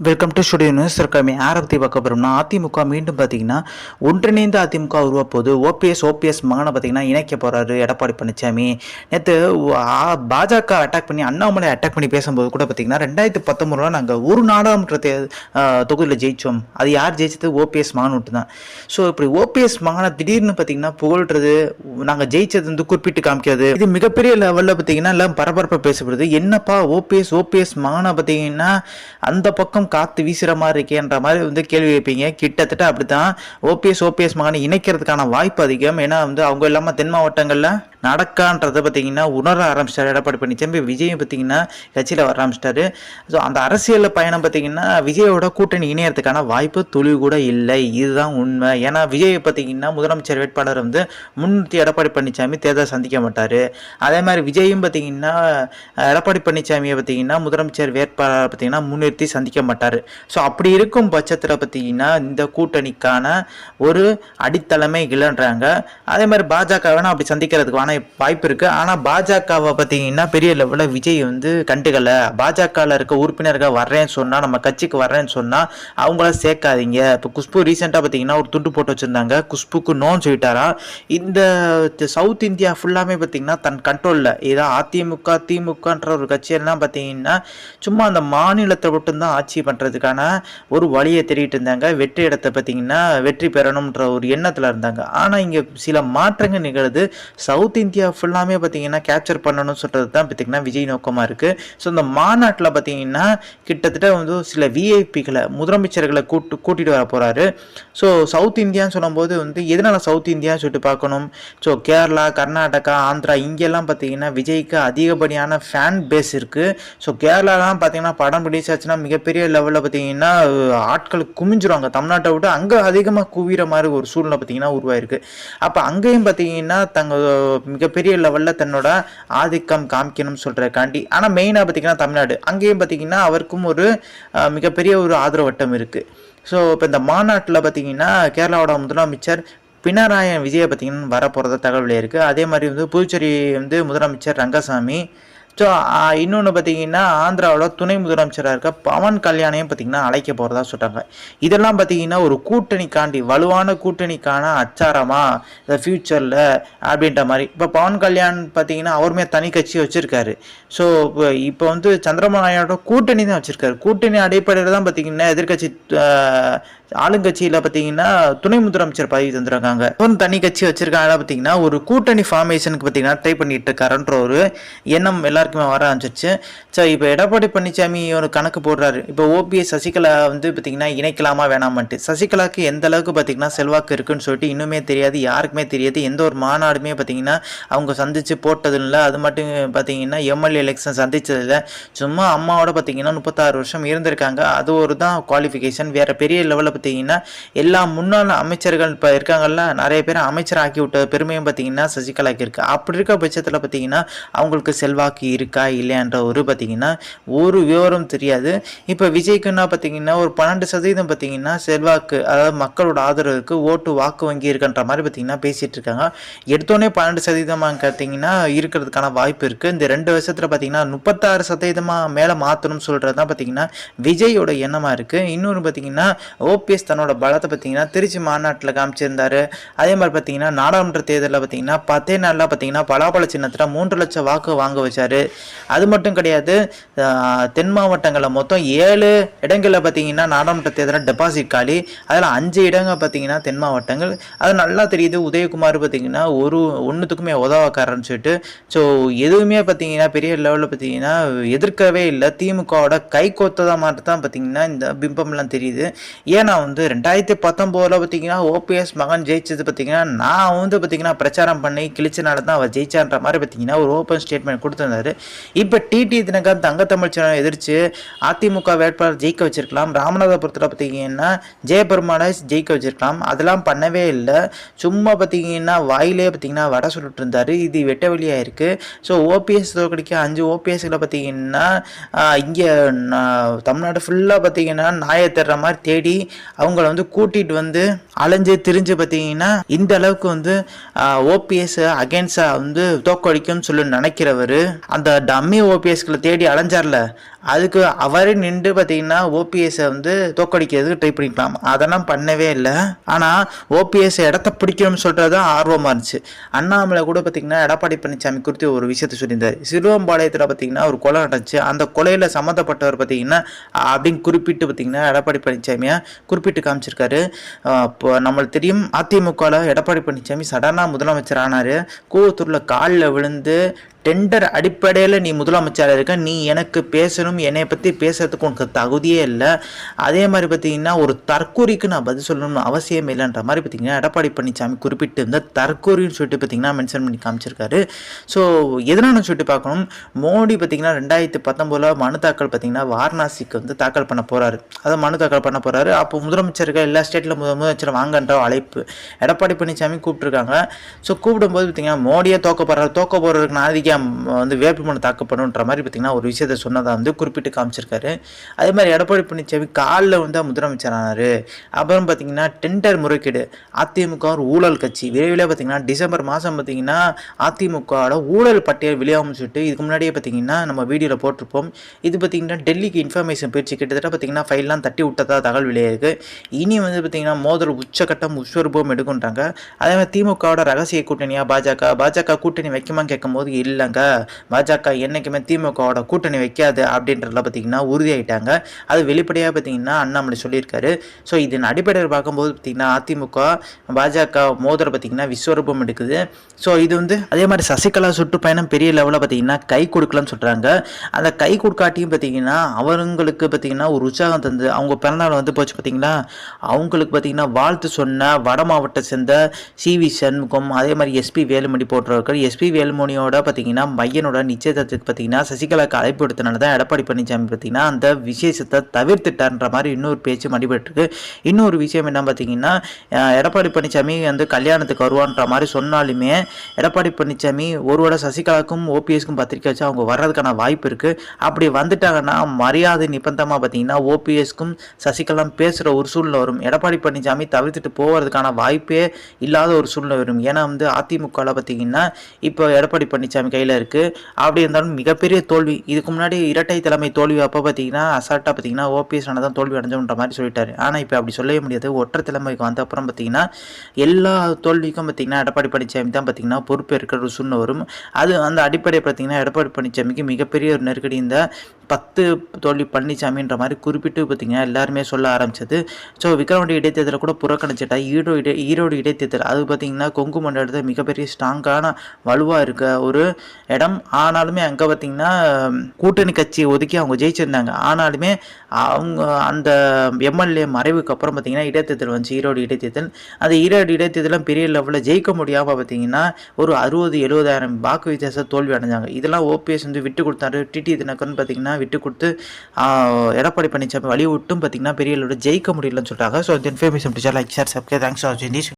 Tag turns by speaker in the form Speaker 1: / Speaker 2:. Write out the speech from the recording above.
Speaker 1: Welcome to studio news இருக்காமே யாரை பற்றி பார்க்க போகிறோம்னா அதிமுக மீண்டும் பார்த்தீங்கன்னா ஒன்றிணைந்த அதிமுக உருவாப்போது ஓபிஎஸ் ஓபிஎஸ் மகனை பார்த்தீங்கன்னா இணைக்க போகிறாரு எடப்பாடி பழனிசாமி நேற்று பாஜக அட்டாக் பண்ணி அண்ணாமலை அட்டாக் பண்ணி பேசும்போது கூட பார்த்தீங்கன்னா ரெண்டாயிரத்தி பத்தொம்பதுல நாங்கள் ஒரு நாடாளுமன்ற தே- தொகுதியில் ஜெயித்தோம் அது யார் ஜெயிச்சது? ஓபிஎஸ் மகன் விட்டு தான் ஸோ இப்படி ஓபிஎஸ் மகனை திடீர்னு பார்த்தீங்கன்னா புகழ்றது நாங்கள் ஜெயிச்சது வந்து குறிப்பிட்டு காமிக்கிறது இது மிகப்பெரிய லெவலில் பார்த்தீங்கன்னா எல்லாம் பரபரப்பாக பேசப்படுது. என்னப்பா ஓபிஎஸ் ஓபிஎஸ் மகனை பார்த்தீங்கன்னா அந்த பக்கம் காத்து வீசுற மாதிரி இருக்கேன்ற மாதிரி வந்து கேள்வி வைப்பீங்க கிட்டத்தட்ட அப்படித்தான் ஓபிஎஸ் ஓபிஎஸ் மகனை இணைக்கிறதுக்கான வாய்ப்பு அதிகம். ஏன்னா வந்து அவங்க இல்லாமல் தென் மாவட்டங்களில் நடக்கான்றதை பார்த்தீங்கன்னா உணர ஆரம்பிச்சிட்டாரு. எடப்பாடி பழனிசாமி விஜயும் பார்த்தீங்கன்னா கட்சியில் வர ஆரம்பிச்சிட்டாரு. ஸோ அந்த அரசியல் பயணம் பார்த்தீங்கன்னா விஜயோட கூட்டணி இணையறதுக்கான வாய்ப்பு துளி கூட இல்லை. இதுதான் உண்மை. ஏன்னா விஜய் பார்த்தீங்கன்னா முதலமைச்சர் வேட்பாளர் வந்து முன்னூற்றி எடப்பாடி பழனிசாமி தேர்தல் சந்திக்க மாட்டார். அதே மாதிரி விஜயும் பார்த்தீங்கன்னா எடப்பாடி பழனிசாமியை பார்த்தீங்கன்னா முதலமைச்சர் வேட்பாளர் பார்த்தீங்கன்னா முன்னிறுத்தி சந்திக்க மாட்டார். ஸோ அப்படி இருக்கும் பட்சத்தில் பார்த்தீங்கன்னா இந்த கூட்டணிக்கான ஒரு அடித்தளமே இல்லைன்றாங்க. அதே மாதிரி பாஜக வேணா அப்படி சந்திக்கிறதுக்கான வாய்ப்பு இருக்குது ஆனால் பாஜகவை பார்த்தீங்கன்னா பெரிய லெவலில் விஜய் வந்து கண்டுக்கல. பாஜகவில் இருக்க உறுப்பினர்கள் வர்றேன்னு சொன்னால் நம்ம கட்சிக்கு வர்றேன்னு சொன்னால் அவங்கள சேர்க்காதீங்க. இப்போ குஷ்பு ரீசெண்டாக பார்த்தீங்கன்னா ஒரு துண்டு போட்டு வச்சுருந்தாங்க. குஷ்புக்கு நோன்னு சொல்லிட்டாரா? இந்த சவுத் இந்தியா ஃபுல்லாமே பார்த்தீங்கன்னா தன் கண்ட்ரோலில் ஏதோ அதிமுக திமுகன்ற ஒரு கட்சியெல்லாம் பார்த்தீங்கன்னா சும்மா அந்த மாநிலத்தை மட்டும்தான் ஆட்சி பண்ணுறதுக்கான ஒரு வழியை தேடிட்டு இருந்தாங்க. வெற்றி இடத்தை பார்த்தீங்கன்னா வெற்றி பெறணும்ன்ற ஒரு எண்ணத்தில் இருந்தாங்க. ஆனால் இங்கே சில மாற்றங்கள் நிகழ்து. சவுத் இந்தியா ஃபுல்லாமே பார்த்தீங்கன்னா கேப்சர் பண்ணணும்னு சொல்கிறது தான் பார்த்தீங்கன்னா விஜய் நோக்கமாக இருக்குது ஸோ இந்த மாநாட்டில் பார்த்தீங்கன்னா கிட்டத்தட்ட வந்து சில விஐபிகளை முதலமைச்சர்களை கூட்டு கூட்டிகிட்டு வர போகிறாரு ஸோ சவுத் இந்தியான்னு சொல்லும்போது வந்து எதனால் சவுத் இந்தியான்னு சொல்லிட்டு பார்க்கணும்? ஸோ கேரளா கர்நாடகா ஆந்திரா இங்கெல்லாம் பார்த்தீங்கன்னா விஜய்க்கு அதிகப்படியான ஃபேன் பேஸ் இருக்குது ஸோ கேரளாலாம் பார்த்தீங்கன்னா படம் ரிலீஸ் ஆச்சுன்னா மிகப்பெரிய லெவலில் பார்த்தீங்கன்னா ஆட்கள் குமிஞ்சிருவாங்க. தமிழ்நாட்டை விட்டு அங்கே அதிகமாக குவிகிற மாதிரி ஒரு சூழ்நிலை பார்த்தீங்கன்னா உருவாயிருக்கு. அப்போ அங்கேயும் பார்த்தீங்கன்னா தங்க மிகப்பெரிய லெவலில் தன்னோட ஆதிக்கம் காமிக்கணும்னு சொல்கிறக்காண்டி ஆனால் மெயினாக பார்த்தீங்கன்னா தமிழ்நாடு. அங்கேயும் பார்த்தீங்கன்னா அவருக்கும் ஒரு மிகப்பெரிய ஒரு ஆதரவு வட்டம் இருக்குது ஸோ இப்போ இந்த மாநாட்டில் பார்த்தீங்கன்னா கேரளாவோட முதலமைச்சர் பினராயன் விஜயை பார்த்தீங்கன்னா வரப்போகிறத தகவல் இருக்குது அதே மாதிரி வந்து புதுச்சேரி வந்து முதலமைச்சர் ரங்கசாமி ஸோ இன்னொன்று பார்த்தீங்கன்னா ஆந்திராவில் துணை முதலமைச்சராக இருக்க பவன் கல்யாணையும் பார்த்தீங்கன்னா அழைக்க போகிறதா சொல்கிறாங்க இதெல்லாம் பார்த்தீங்கன்னா ஒரு கூட்டணிக்காண்டி வலுவான கூட்டணிக்கான அச்சாரமா இந்த ஃப்யூச்சரில் அப்படின்ற மாதிரி. இப்போ பவன் கல்யாண் பார்த்தீங்கன்னா அவருமே தனி கட்சி வச்சுருக்காரு. ஸோ இப்போ இப்போ வந்து சந்திரபாபு நாயுடோட கூட்டணி தான் வச்சுருக்காரு. கூட்டணி அடிப்படையில் தான் பார்த்தீங்கன்னா எதிர்கட்சி ஆளுங்கட்சியில் பார்த்தீங்கன்னா துணை முதலமைச்சர் பதவி தந்துருக்காங்க. தனி கட்சி வச்சிருக்காங்க பார்த்தீங்கன்னா ஒரு கூட்டணி ஃபார்மேஷனுக்கு பார்த்தீங்கன்னா ட்ரை பண்ணிட்டு இருக்காருன்ற ஒரு எண்ணம் எல்லாருக்குமே வர ஆரம்பிச்சிருச்சு. ஸோ இப்போ எடப்பாடி பழனிசாமி ஒரு கணக்கு போடுறாரு. இப்போ ஓபிஎஸ் சசிகலா வந்து பார்த்தீங்கன்னா இணைக்கலாமா வேணாமான்ட்டு. சசிகலாவுக்கு எந்த அளவுக்கு பார்த்தீங்கன்னா செல்வாக்கு இருக்குன்னு சொல்லிட்டு இன்னுமே தெரியாது யாருக்குமே தெரியாது. எந்த ஒரு மாநாடுமே பார்த்தீங்கன்னா அவங்க சந்திச்சு போட்டது இல்லை அது மட்டும் பார்த்தீங்கன்னா எம்எல்ஏ எலெக்ஷன் சந்திச்சதில்ல. சும்மா அம்மாவோட பார்த்தீங்கன்னா முப்பத்தாறு வருஷம் இருந்திருக்காங்க. அது ஒரு தான் குவாலிஃபிகேஷன் வேற பெரிய லெவலில் பார்த்தீங்கன்னா எல்லா முன்னாள் அமைச்சர்கள் இப்போ இருக்காங்கல்ல நிறைய பேர் அமைச்சர் ஆக்கி விட்ட பெருமையும் பார்த்தீங்கன்னா சசிகலாக்கு இருக்குது அப்படி இருக்க பட்சத்தில் பார்த்தீங்கன்னா அவங்களுக்கு செல்வாக்கு இருக்கா இல்லையான்ற ஒரு பார்த்தீங்கன்னா ஒரு விவரம் தெரியாது. இப்போ விஜய்க்குன்னா பார்த்தீங்கன்னா ஒரு பன்னெண்டு சதவீதம் பார்த்தீங்கன்னா செல்வாக்கு அதாவது மக்களோட ஆதரவுக்கு ஓட்டு வாக்கு வங்கி இருக்குன்ற மாதிரி பார்த்தீங்கன்னா பேசிட்டு இருக்காங்க. எடுத்தோடனே பன்னெண்டு சதவீதமாக பார்த்தீங்கன்னா இருக்கிறதுக்கான வாய்ப்பு இருக்குது இந்த ரெண்டு வருஷத்தில் பார்த்தீங்கன்னா முப்பத்தாறு சதவீதமாக மேலே மாற்றணும்னு சொல்கிறது தான் பார்த்தீங்கன்னா விஜயோட எண்ணமாக இருக்குது இன்னொன்று பார்த்தீங்கன்னா ஓபிஎஸ் தன்னோட பலத்தை பார்த்தீங்கன்னா திருச்சி மாநாட்டில் காமிச்சிருந்தார். அதே மாதிரி பார்த்தீங்கன்னா நாடாளுமன்ற தேர்தலில் பார்த்தீங்கன்னா பத்தே நாளில் பார்த்தீங்கன்னா பலாபல சின்னத்தில் மூன்று லட்சம் வாக்கு வாங்க வச்சார். அது மட்டும் கிடையாது தென் மாவட்டங்களில் மொத்தம் ஏழு இடங்களில் பார்த்தீங்கன்னா நாடாளுமன்ற தேர்தலில் டெபாசிட் காலி. அதில் அஞ்சு இடங்கள் பார்த்தீங்கன்னா தென் மாவட்டங்கள். அது நல்லா தெரியுது. உதயகுமார் பார்த்தீங்கன்னா ஒரு ஒன்றுத்துக்குமே உதவக்காரன்னு சொல்லிட்டு. ஸோ எதுவுமே பார்த்தீங்கன்னா பெரிய லெவலில் பார்த்தீங்கன்னா எதிர்க்கவே இல்லை. திமுகவோட கை கோத்ததாக மாதிரி தான் பார்த்தீங்கன்னா இந்த பிம்பம்லாம் தெரியுது. ஏன்னா வந்து ரெண்டாயிரத்தி பத்தொம்போதில் பார்த்தீங்கன்னா ஓபிஎஸ் மகன் ஜெயிச்சது பார்த்தீங்கன்னா நான் வந்து பார்த்தீங்கன்னா பிரச்சாரம் பண்ணி கிழிச்சனால தான் அவர் ஜெயிச்சான்ற மாதிரி பார்த்தீங்கன்னா ஒரு ஓப்பன் ஸ்டேட்மெண்ட் கொடுத்துருந்தாரு. இப்போ டிடி தினகரன் தங்கத்தமிழ்ச்சனம் எதிர்த்து அதிமுக வேட்பாளர் ஜெயிக்க வச்சிருக்கலாம். ராமநாதபுரத்தில் பார்த்தீங்கன்னா ஜெயபெருமானை ஜெயிக்க வச்சிருக்கலாம். அதெல்லாம் பண்ணவே இல்லை. சும்மா பார்த்தீங்கன்னா வாயிலே பார்த்தீங்கன்னா வடை சுட்டுட்டு இருந்தார் இது வெட்ட வெளியாக இருக்குது ஸோ ஓபிஎஸ் தோக்கடிக்க அஞ்சு ஓபிஎஸ்ல பார்த்தீங்கன்னா இங்கே தமிழ்நாடு ஃபுல்லாக பார்த்தீங்கன்னா நாயை தேடுற மாதிரி தேடி அவங்கள வந்து கூட்டிகிட்டு வந்து அலைஞ்சு திரிஞ்சு பார்த்தீங்கன்னா இந்த அளவுக்கு வந்து ஓபிஎஸ் அகேன்ஸ்டாக வந்து தோக்கடிக்கும்னு சொல்லி நினைக்கிறவர் அந்த டம்மி ஓபிஎஸ்களை தேடி அலைஞ்சார்ல அதுக்கு அவரே நின்று பார்த்தீங்கன்னா ஓபிஎஸ்ஸை வந்து தோக்கடிக்கிறதுக்கு ட்ரை பண்ணிக்கலாம். அதெல்லாம் பண்ணவே இல்லை. ஆனால் ஓபிஎஸ் இடத்த பிடிக்கணும்னு சொல்கிறது தான் ஆர்வமாக இருந்துச்சு. அண்ணாமலை கூட பார்த்தீங்கன்னா எடப்பாடி பழனிசாமி குறித்து ஒரு விஷயத்த சொல்லியிருந்தார். சிறுவம்பாளையத்தில் பார்த்தீங்கன்னா ஒரு கொலை நடந்துச்சு. அந்த கொலையில் சம்மந்தப்பட்டவர் பார்த்தீங்கன்னா அப்படின்னு குறிப்பிட்டு பார்த்தீங்கன்னா எடப்பாடி பழனிசாமியை குறிப்பிட்டு காமிச்சிருக்காரு. இப்போ நம்மளுக்கு தெரியும் அதிமுகவில் எடப்பாடி பழனிசாமி சடனாக முதலமைச்சர் ஆனார். கூவத்தூரில் காலில் விழுந்து டெண்டர் அடிப்படையில் நீ முதலமைச்சராக இருக்க நீ எனக்கு பேசணும் என்னை பற்றி பேசுறதுக்கு உனக்கு தகுதியே இல்லை. அதே மாதிரி பார்த்தீங்கன்னா ஒரு தற்கூரிக்கு நான் பதில் சொல்லணும்னு அவசியம் இல்லைன்ற மாதிரி பார்த்தீங்கன்னா எடப்பாடி பழனிசாமி குறிப்பிட்டு இருந்த தற்கூரின்னு சொல்லிட்டு பார்த்தீங்கன்னா மென்ஷன் பண்ணி காமிச்சிருக்காரு. ஸோ எதனால சொல்லிட்டு பார்க்கணும். மோடி பார்த்தீங்கன்னா ரெண்டாயிரத்தி பத்தொம்போதில் மனு தாக்கல் பார்த்தீங்கன்னா வாரணாசிக்கு வந்து தாக்கல் பண்ண போகிறாரு அதை மனு தாக்கல் பண்ண போகிறாரு அப்போ முதலமைச்சர்கள் எல்லா ஸ்டேட்டில் முத முதலமைச்சர் வாங்கன்ற அழைப்பு எடப்பாடி பழனிசாமி கூப்பிட்டுருக்காங்க. ஸோ கூப்பிடும்போது பார்த்தீங்கன்னா மோடியே தோக்க போகிறாரு தோக்க போகிறதுக்கு நாளைக்கு வந்து வேட்புமனு தாக்கப்படுன்ற மாதிரி பார்த்தீங்கன்னா ஒரு விஷயத்த சொன்னதை வந்து குறிப்பிட்டு காமிச்சிருக்காரு. அதே மாதிரி எடப்பாடி பழனிசாமி காலில் வந்து முதலமைச்சர் ஆனார். அப்புறம் பார்த்திங்கன்னா டெண்டர் முறைகேடு அதிமுக ஒரு ஊழல் கட்சி. விரைவில் பார்த்தீங்கன்னா டிசம்பர் மாதம் பார்த்தீங்கன்னா அதிமுகவோட ஊழல் பட்டியல் வெளியாகும்னு சொல்லிட்டு இதுக்கு முன்னாடியே பார்த்தீங்கன்னா நம்ம வீடியோவில் போட்டிருப்போம். இது பார்த்தீங்கன்னா டெல்லிக்கு இன்ஃபர்மேஷன் போயிடுச்சு கிட்டத்தட்ட பார்த்தீங்கன்னா ஃபைல்லாம் தட்டி விட்டதாக தகவல் வெளியாயிருக்கு. இனி வந்து பார்த்திங்கன்னா மோதல் உச்சகட்டம் உஸ்வரூபம் எடுக்குன்றாங்க அதே மாதிரி திமுகவோட ரகசிய கூட்டணியாக பாஜக? பாஜக கூட்டணி வைக்குமான்னு கேட்கும்போது இல்லை. இல்லைங்க. பாஜக என்றைக்குமே திமுகவோட கூட்டணி வைக்காது அப்படின்றதுல பார்த்தீங்கன்னா உறுதியாயிட்டாங்க. அது வெளிப்படையாக பார்த்தீங்கன்னா அண்ணாமலை சொல்லியிருக்காரு. ஸோ இதன் அடிப்படையில் பார்க்கும்போது பார்த்திங்கன்னா அதிமுக பாஜக மோதல் பார்த்திங்கன்னா விஸ்வரூபம் எடுக்குது. ஸோ இது வந்து அதே மாதிரி சசிகலா சுற்றுப்பயணம் பெரிய லெவலில் பார்த்திங்கன்னா கை கொடுக்கலன்னு சொல்கிறாங்க அந்த கை கொடுக்காட்டியும் பார்த்தீங்கன்னா அவங்களுக்கு பார்த்திங்கன்னா ஒரு உற்சாகம் தந்து அவங்க பிறந்தநாள் வந்து போச்சு பார்த்திங்கன்னா அவங்களுக்கு பார்த்திங்கன்னா வாழ்த்து சொன்ன வட மாவட்டத்தை சேர்ந்த சி வி சண்முகம் அதே மாதிரி எஸ்பி வேலுமணி போன்றவர்கள் எஸ்பி வேலுமணியோட பார்த்திங்கன்னா மையனோட நிச்சயதார்த்தத்துக்கு பார்த்தீங்கன்னா சசிகலாக்கு அழைப்பு எடுத்தனால தான் எடப்பாடி பழனிசாமி பார்த்தீங்கன்னா அந்த விசேஷத்தை தவிர்த்துட்டார்ன்ற மாதிரி இன்னொரு பேச்சு மடிபட்டுருக்கு இன்னொரு விஷயம் என்ன பார்த்தீங்கன்னா எடப்பாடி பழனிசாமி வந்து கல்யாணத்துக்கு வருவான்ற மாதிரி சொன்னாலுமே எடப்பாடி பழனிசாமி ஒருவேளை சசிகலாக்கும் ஓபிஎஸ்க்கும் பத்திரிக்கை வச்சு அவங்க வர்றதுக்கான வாய்ப்பு இருக்குது அப்படி வந்துட்டாங்கன்னா மரியாதை நிபந்தமாக பார்த்தீங்கன்னா ஓபிஎஸ்க்கும் சசிகலாம் பேசுகிற ஒரு சூழ்நிலை வரும். எடப்பாடி பழனிசாமி தவிர்த்துட்டு போகிறதுக்கான வாய்ப்பே இல்லாத ஒரு சூழ்நிலை வரும். ஏன்னா வந்து அதிமுகவில் பார்த்தீங்கன்னா இப்போ எடப்பாடி பழனிசாமி கையில் இருக்குது அப்படி இருந்தாலும் மிகப்பெரிய தோல்வி. இதுக்கு முன்னாடி இரட்டை தலைமை தோல்வி அப்போ பார்த்தீங்கன்னா அசால்ட்டாக பார்த்தீங்கன்னா ஓபிஎஸ் தான் தோல்வி அடைஞ்சோன்ற மாதிரி சொல்லிட்டாரு. ஆனால் இப்போ அப்படி சொல்லவே முடியாது. ஒற்றை தலைமைக்கு வந்த அப்புறம் பார்த்தீங்கன்னா எல்லா தோல்விக்கும் பார்த்தீங்கன்னா எடப்பாடி பழனிசாமி தான் பார்த்தீங்கன்னா பொறுப்பேற்கிற ஒரு சூழ்நிலை வரும். அது அந்த அடிப்படையை பார்த்தீங்கன்னா எடப்பாடி பழனிசாமிக்கு மிகப்பெரிய ஒரு நெருக்கடி இந்த பத்து தோல்வி பழனிசாமின்ற மாதிரி குறிப்பிட்டு பார்த்தீங்கன்னா எல்லாருமே சொல்ல ஆரம்பிச்சது. ஸோ விக்ரவாண்டி இடைத்தேர்தலில் கூட புறக்கணிச்சிட்டா ஈரோடு இடை ஈரோடு இடைத்தேர்தல் அது பார்த்தீங்கன்னா கொங்கு மண்டலத்தில் மிகப்பெரிய ஸ்ட்ராங்கான வலுவாக இருக்க ஒரு இடம். ஆனாலுமே அங்கே பார்த்தீங்கன்னா கூட்டணி கட்சியை ஒதுக்கி அவங்க ஜெயிச்சிருந்தாங்க. ஆனாலுமே அவங்க அந்த எம்எல்ஏ மறைவுக்கு அப்புறம் பார்த்தீங்கன்னா இடைத்தேர்தல் வந்துச்சு. ஈரோடு இடைத்தேர்தல். அந்த ஈரோடு இடைத்தேர்தலும் பெரிய லெவலில் ஜெயிக்க முடியாமல் பார்த்தீங்கன்னா ஒரு அறுபது எழுபதாயிரம் வாக்கு வித்தியாசம் தோல்வி அடைஞ்சாங்க. இதெல்லாம் ஓபிஎஸ் வந்து விட்டு கொடுத்தாரு. டிடி தினகரன் பார்த்தீங்கன்னா விட்டு கொடுத்து எடப்பாடி பழனிசாமி வழி விட்டும் பார்த்தீங்கன்னா பெரிய லெவலில் ஜெயிக்க முடியலன்னு சொல்கிறாங்க ஸோ இந்த இன்ஃபர்மேஷன் பிடிச்சா லைக் சார் சப்கே தேங்க்ஸ் ஃபார் வாட்சிங்